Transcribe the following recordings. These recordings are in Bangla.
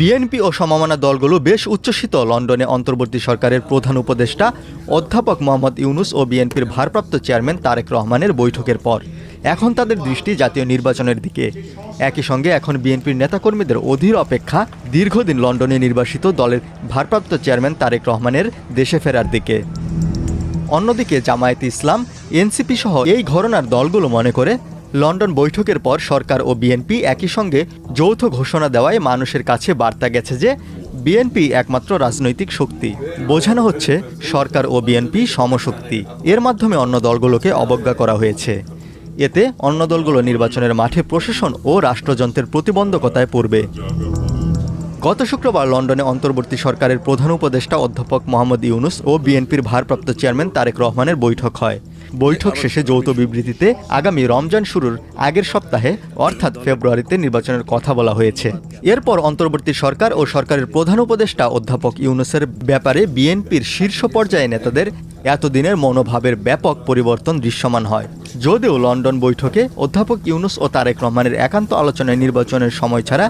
বিএনপি ও সমমনা দলগুলো বেশ উচ্ছ্বসিত। লন্ডনে অন্তর্বর্তী সরকারের প্রধান উপদেষ্টা অধ্যাপক মোহাম্মদ ইউনুস ও বিএনপির ভারপ্রাপ্ত চেয়ারম্যান তারেক রহমানের বৈঠকের পর। এখন তাদের দৃষ্টি জাতীয় নির্বাচনের দিকে। একই সঙ্গে এখন বিএনপির নেতাকর্মীদের অধীর অপেক্ষা দীর্ঘদিন লন্ডনে নির্বাসিত দলের ভারপ্রাপ্ত চেয়ারম্যান তারেক রহমানের দেশে ফেরার দিকে। অন্যদিকে জামায়াতে ইসলাম, এনসিপি সহ এই ঘরনার দলগুলো মনে করে লন্ডন বৈঠকের পর সরকার ও বিএনপি একই সঙ্গে যৌথ ঘোষণা দেওয়ায় মানুষের কাছে বার্তা গেছে যে বিএনপি একমাত্র রাজনৈতিক শক্তি। বোঝানো হচ্ছে সরকার ও বিএনপি সমশক্তি। এর মাধ্যমে অন্য দলগুলোকে অবজ্ঞা করা হয়েছে। এতে অন্য দলগুলো নির্বাচনের মাঠে প্রশাসন ও রাষ্ট্রযন্ত্রের প্রতিবন্ধকতায় পড়বে। গত শুক্রবার লন্ডনে অন্তর্বর্তী সরকারের প্রধান উপদেষ্টা অধ্যাপক মোহাম্মদ ইউনুস ও বিএনপির ভারপ্রাপ্ত চেয়ারম্যান তারেক রহমানের বৈঠক হয়। বৈঠক শেষে যৌথ বিবৃতিতে আগামী রমজান শুরুর আগের সপ্তাহে, অর্থাৎ ফেব্রুয়ারিতে নির্বাচনের কথা বলা হয়েছে। এরপর অন্তর্বর্তী সরকার ও সরকারের প্রধান উপদেষ্টা অধ্যাপক ইউনুসের ব্যাপারে বিএনপির শীর্ষ পর্যায়ে নেতাদের এতদিনের মনোভাবের ব্যাপক পরিবর্তন দৃশ্যমান হয়। যদিও লন্ডন বৈঠকে অধ্যাপক ইউনুস ও তারেক রহমানের একান্ত আলোচনায় নির্বাচনের সময় ছাড়া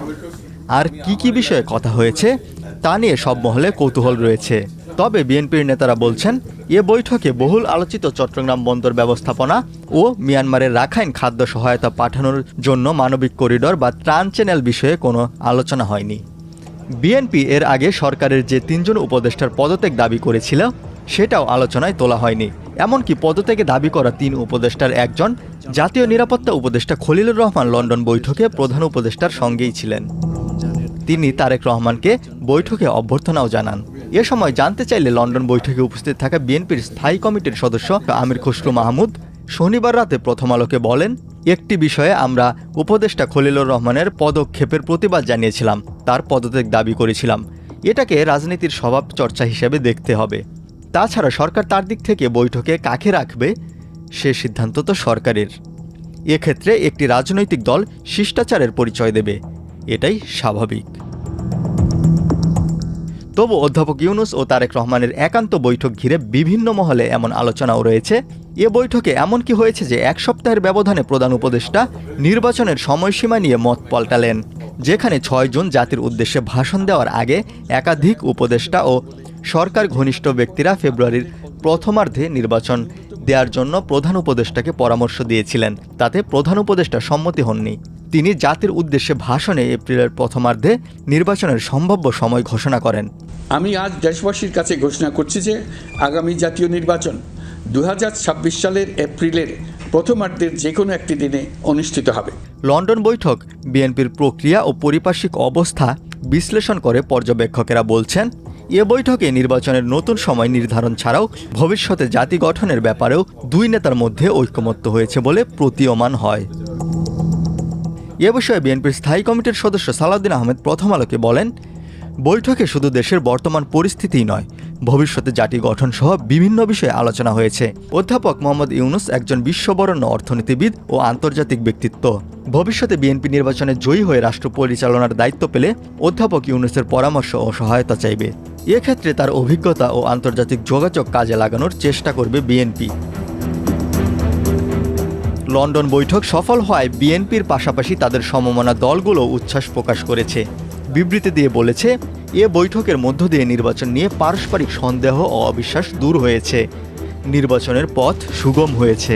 আর কি কি বিষয়ে কথা হয়েছে, তা নিয়ে সব মহলে কৌতূহল রয়েছে। তবে বিএনপির নেতারা বলছেন, এ বৈঠকে বহুল আলোচিত চট্টগ্রাম বন্দর ব্যবস্থাপনা ও মিয়ানমারের রাখাইন খাদ্য সহায়তা পাঠানোর জন্য মানবিক করিডর বা ত্রাণ চ্যানেল বিষয়ে কোনো আলোচনা হয়নি। বিএনপি এর আগে সরকারের যে তিনজন উপদেষ্টার পদত্যাগ দাবি করেছিল, সেটাও আলোচনায় তোলা হয়নি। এমনকি পদত্যাগে দাবি করা তিন উপদেষ্টার একজন জাতীয় নিরাপত্তা উপদেষ্টা খলিলুর রহমান লন্ডন বৈঠকে প্রধান উপদেষ্টার সঙ্গেই ছিলেন। তিনি তারেক রহমানকে বৈঠকে অভ্যর্থনাও জানান। এ সময় জানতে চাইলে লন্ডন বৈঠকে উপস্থিত থাকা বিএনপির স্থায়ী কমিটির সদস্য আমির খসরু মাহমুদ শনিবার রাতে প্রথম আলোকে বলেন, একটি বিষয়ে আমরা উপদেষ্টা খলিলুর রহমানের পদক্ষেপের প্রতিবাদ জানিয়েছিলাম, তার পদত্যাগ দাবি করেছিলাম। এটাকে রাজনীতির স্বভাব চর্চা হিসেবে দেখতে হবে। তাছাড়া সরকার তার দিক থেকে বৈঠকে কাকে রাখবে, সে সিদ্ধান্ত তো সরকারের। এক্ষেত্রে একটি রাজনৈতিক দল শিষ্টাচারের পরিচয় দেবে, এটাই স্বাভাবিক। তবু অধ্যাপক ইউনুস ও তারেক রহমানের একান্ত বৈঠক ঘিরে বিভিন্ন মহলে এমন আলোচনাও রয়েছে। এ বৈঠকে এমন কি হয়েছে যে এক সপ্তাহের ব্যবধানে প্রধান উপদেষ্টা নির্বাচনের সময়সীমা নিয়ে মত পাল্টালেন, যেখানে ছয় জুন জাতির উদ্দেশ্যে ভাষণ দেওয়ার আগে একাধিক উপদেষ্টা ও সরকার ঘনিষ্ঠ ব্যক্তিরা ফেব্রুয়ারির প্রথমার্ধে নির্বাচন দেওয়ার জন্য প্রধান উপদেষ্টাকে পরামর্শ দিয়েছিলেন। তাতে প্রধান উপদেষ্টা সম্মতি হননি। তিনি জাতির উদ্দেশ্যে ভাষণে এপ্রিলের প্রথমার্ধে নির্বাচনের সম্ভাব্য সময় ঘোষণা করেন। আমি আজ দেশবাসীর কাছে ঘোষণা করছি যে আগামী জাতীয় নির্বাচন দু হাজার ছাব্বিশ সালের এপ্রিলের প্রথমার্ধের যে কোনো একটি দিনে অনুষ্ঠিত হবে। লন্ডন বৈঠক বিএনপির প্রক্রিয়া ও পরিপার্শ্বিক অবস্থা বিশ্লেষণ করে পর্যবেক্ষকেরা বলছেন এ বৈঠকে নির্বাচনের নতুন সময় নির্ধারণ ছাড়াও ভবিষ্যতে জাতি গঠনের ব্যাপারেও দুই নেতার মধ্যে ঐক্যমত্য হয়েছে বলে প্রতীয়মান হয়। এ বিষয়ে বিএনপির স্থায়ী কমিটির সদস্য সালাউদ্দিন আহমেদ প্রথম আলোকে বলেন, বৈঠকে শুধু দেশের বর্তমান পরিস্থিতিই নয় ভবিষ্যতে জাতি গঠন সহ বিভিন্ন বিষয়ে আলোচনা হয়েছে। অধ্যাপক মোহাম্মদ ইউনুস একজন বিশ্ববরণ্য অর্থনীতিবিদ ও আন্তর্জাতিক ব্যক্তিত্ব। ভবিষ্যতে বিএনপি নির্বাচনে জয়ী হয়ে রাষ্ট্র পরিচালনার দায়িত্ব পেলে অধ্যাপক ইউনুসের পরামর্শ ও সহায়তা চাইবে। এক্ষেত্রে তার অভিজ্ঞতা ও আন্তর্জাতিক যোগাযোগ কাজে লাগানোর চেষ্টা করবে বিএনপি। লন্ডন বৈঠক সফল হওয়ায় বিএনপির পাশাপাশি তাদের সমমনা দলগুলো উচ্ছ্বাস প্রকাশ করেছে। বিবৃতি দিয়ে বলেছে, এ বৈঠকের মধ্য দিয়ে নির্বাচন নিয়ে পারস্পরিক সন্দেহ ও অবিশ্বাস দূর হয়েছে। নির্বাচনের পথ সুগম হয়েছে।